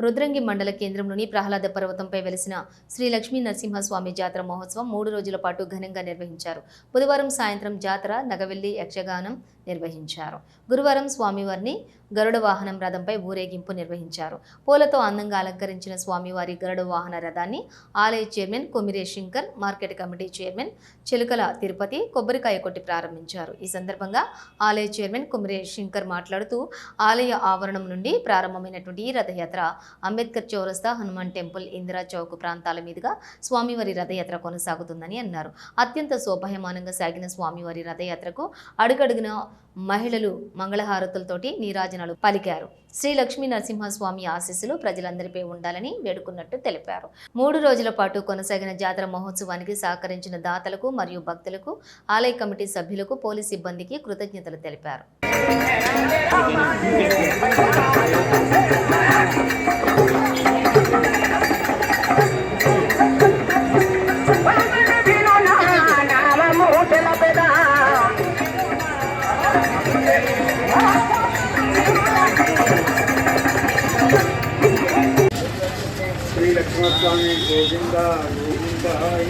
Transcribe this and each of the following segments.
రుద్రంగి మండల కేంద్రంలోని ప్రహ్లాద పర్వతంపై వెలిసిన శ్రీ లక్ష్మీ నరసింహస్వామి జాతర మహోత్సవం మూడు రోజుల పాటు ఘనంగా నిర్వహించారు. బుధవారం సాయంత్రం జాతర నగవెల్లి యక్షగానం నిర్వహించారు. గురువారం స్వామివారిని గరుడ వాహనం రథంపై ఊరేగింపు నిర్వహించారు. పూలతో అందంగా అలంకరించిన స్వామివారి గరుడ వాహన రథాన్ని ఆలయ chairman Komire Shankar market committee chairman Chilukala Tirupati కొబ్బరికాయ కొట్టి ప్రారంభించారు. ఈ సందర్భంగా ఆలయ చైర్మన్ కొమిరే శంకర్ మాట్లాడుతూ ఆలయ ఆవరణం నుండి ప్రారంభమైనటువంటి ఈ రథయాత్ర అంబేద్కర్ చౌరస్తా హనుమాన్ టెంపుల్ ఇందిరా చౌక్ ప్రాంతాల మీదుగా స్వామివారి రథయాత్ర కొనసాగుతుందని అన్నారు. అత్యంత శోభాయమానంగా సాగిన స్వామివారి రథయాత్రకు అడుగడుగున మహిళలు మంగళహారతులతోటి నీరాజనాలు పలికారు. శ్రీ లక్ష్మీ నరసింహస్వామి ఆశీస్సులు ప్రజలందరిపై ఉండాలని వేడుకున్నట్టు తెలిపారు. మూడు రోజుల పాటు కొనసాగిన జాతర మహోత్సవానికి సహకరించిన దాతలకు మరియు భక్తులకు ఆలయ కమిటీ సభ్యులకు పోలీస్ సిబ్బందికి కృతజ్ఞతలు తెలిపారు. శ్రీ లక్ష్మణస్వామి గోవింద గోవిందాయ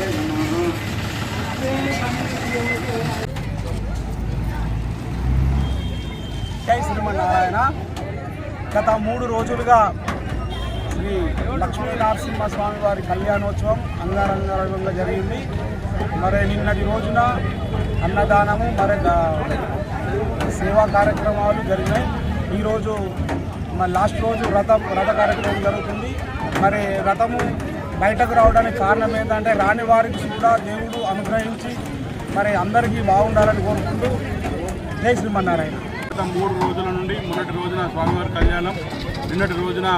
జై శ్రీమన్నారాయణ గత మూడు రోజులుగా శ్రీ లక్ష్మీ నరసింహస్వామి వారి కళ్యాణోత్సవం అంగరంగ జరిగింది. మరి నిన్నటి రోజున అన్నదానము మరి సేవా కార్యక్రమాలు జరిగినాయి. ఈరోజు మరి లాస్ట్ రోజు రథ రథ కార్యక్రమం జరుగుతుంది. మరి రథము బయటకు రావడానికి కారణం ఏంటంటే రాని వారికి కూడా దేవుడు అనుగ్రహించి మరి అందరికీ బాగుండాలని కోరుకుంటూ జై శ్రీమన్నారాయణ. గత మూడు రోజుల నుండి మొన్నటి రోజున స్వామివారి కళ్యాణం నిన్నటి రోజున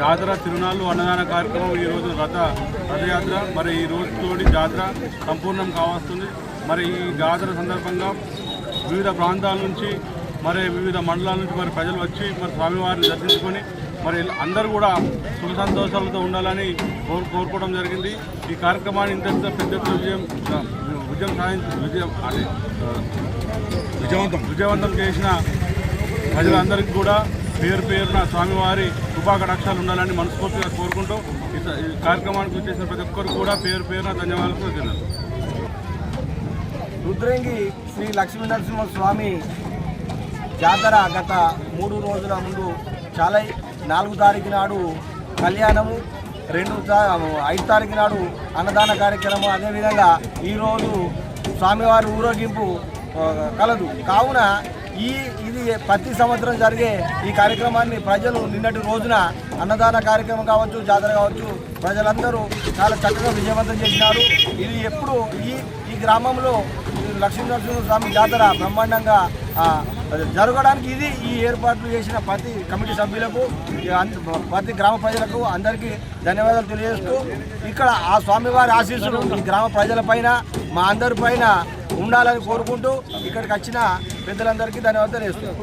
జాతర తిరునాళ్ళు అన్నదాన కార్యక్రమం ఈ రోజు రథ రథయాత్ర మరి ఈ రోజుతోటి జాతర సంపూర్ణం కావస్తుంది. మరి ఈ జాతర సందర్భంగా వివిధ ప్రాంతాల నుంచి మరి వివిధ మండలాల నుంచి మరి ప్రజలు వచ్చి మరి స్వామివారిని దర్శించుకొని మరి అందరూ కూడా సుఖ సంతోషాలతో ఉండాలని కోరు కోరుకోవడం జరిగింది. ఈ కార్యక్రమాన్ని ఇంత పెద్ద విజయం విజయం సాధించి విజయం అదే విజయవంతం. విజయవంతం చేసిన ప్రజలందరికీ కూడా పేరు పేరున స్వామివారి కృపాకటాక్షాలు ఉండాలని మనస్ఫూర్తిగా కోరుకుంటూ ఈ కార్యక్రమానికి వచ్చేసిన ప్రతి ఒక్కరు కూడా పేరు పేరున ధన్యవాదాలు తెలియజేస్తున్నారు. రుద్రంగి శ్రీ లక్ష్మీ నరసింహ స్వామి జాతర గత మూడు రోజుల ముందు చాలా నాలుగు తారీఖు నాడు కళ్యాణము రెండు ఐదు తారీఖు నాడు అన్నదాన కార్యక్రమం అదేవిధంగా ఈరోజు స్వామివారి ఊరేగింపు కలదు. కావున ఈ ఇది ప్రతి సంవత్సరం జరిగే ఈ కార్యక్రమాన్ని ప్రజలు నిన్నటి రోజున అన్నదాన కార్యక్రమం కావచ్చు జాతర కావచ్చు ప్రజలందరూ చాలా చక్కగా విజయవంతం చేసినారు. ఇది ఎప్పుడు ఈ ఈ గ్రామంలో లక్ష్మీనరసింహ స్వామి జాతర బ్రహ్మాండంగా జరగడానికి ఇది ఈ ఏర్పాట్లు చేసిన ప్రతి కమిటీ సభ్యులకు ప్రతి గ్రామ ప్రజలకు అందరికీ ధన్యవాదాలు తెలియజేస్తూ ఇక్కడ ఆ స్వామివారి ఆశీస్సులు ఈ గ్రామ ప్రజలపైన మా అందరి పైన ఉండాలని కోరుకుంటూ ఇక్కడికి వచ్చిన పెద్దలందరికీ ధన్యవాదాలు తెలియజేస్తున్నాం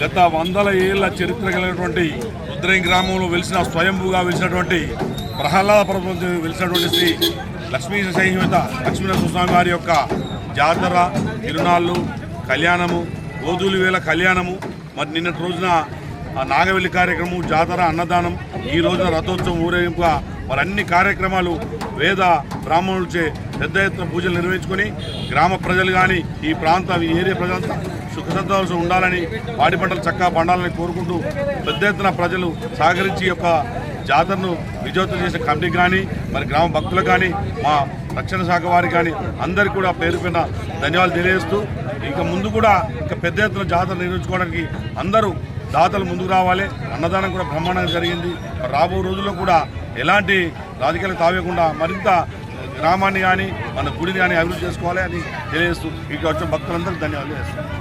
గత వందల ఏళ్ళ చరిత్ర కలిగినటువంటి రుద్రయం గ్రామంలో వెలిసిన స్వయంభూగా వెలిసినటువంటి ప్రహ్లాద ప్రభుత్వం వెలిసినటువంటి శ్రీ లక్ష్మీ సంహిత లక్ష్మీనరసింహ స్వామి వారి యొక్క జాతర తిరునాళ్ళు కళ్యాణము గోధుల వేల కళ్యాణము మరి నిన్నటి రోజున నాగవెల్లి కార్యక్రమం జాతర అన్నదానం ఈ రోజున రథోత్సవం ఊరేగింపుగా మరి అన్ని కార్యక్రమాలు వేద బ్రాహ్మణులచే పెద్ద ఎత్తున పూజలు నిర్వహించుకొని గ్రామ ప్రజలు కానీ ఈ ప్రాంత ఈ ఏరియా ప్రజలంతా సుఖ సంతోషం ఉండాలని పాడి పంటలు చక్కగా పండాలని కోరుకుంటూ పెద్ద ఎత్తున ప్రజలు సహకరించి యొక్క జాతరను విజయవంతం చేసిన కమిటీకి కానీ మరి గ్రామ భక్తులకు కానీ మా రక్షణ శాఖ వారికి కానీ అందరికీ కూడా పేరు పైన ధన్యవాదాలు తెలియజేస్తూ ఇక ముందు కూడా ఇక పెద్ద ఎత్తున జాతర నిర్వహించుకోవడానికి అందరూ దాతలు ముందుకు రావాలి. అన్నదానం కూడా బ్రహ్మాండంగా జరిగింది. రాబో రోజుల్లో కూడా ఎలాంటి రాజకీయాలు తావేయకుండా మరింత గ్రామాన్ని కానీ మన గుడిని కానీ అభివృద్ధి చేసుకోవాలి అని తెలియజేస్తూ ఇక వచ్చిన భక్తులందరికీ ధన్యవాదాలు చేస్తాను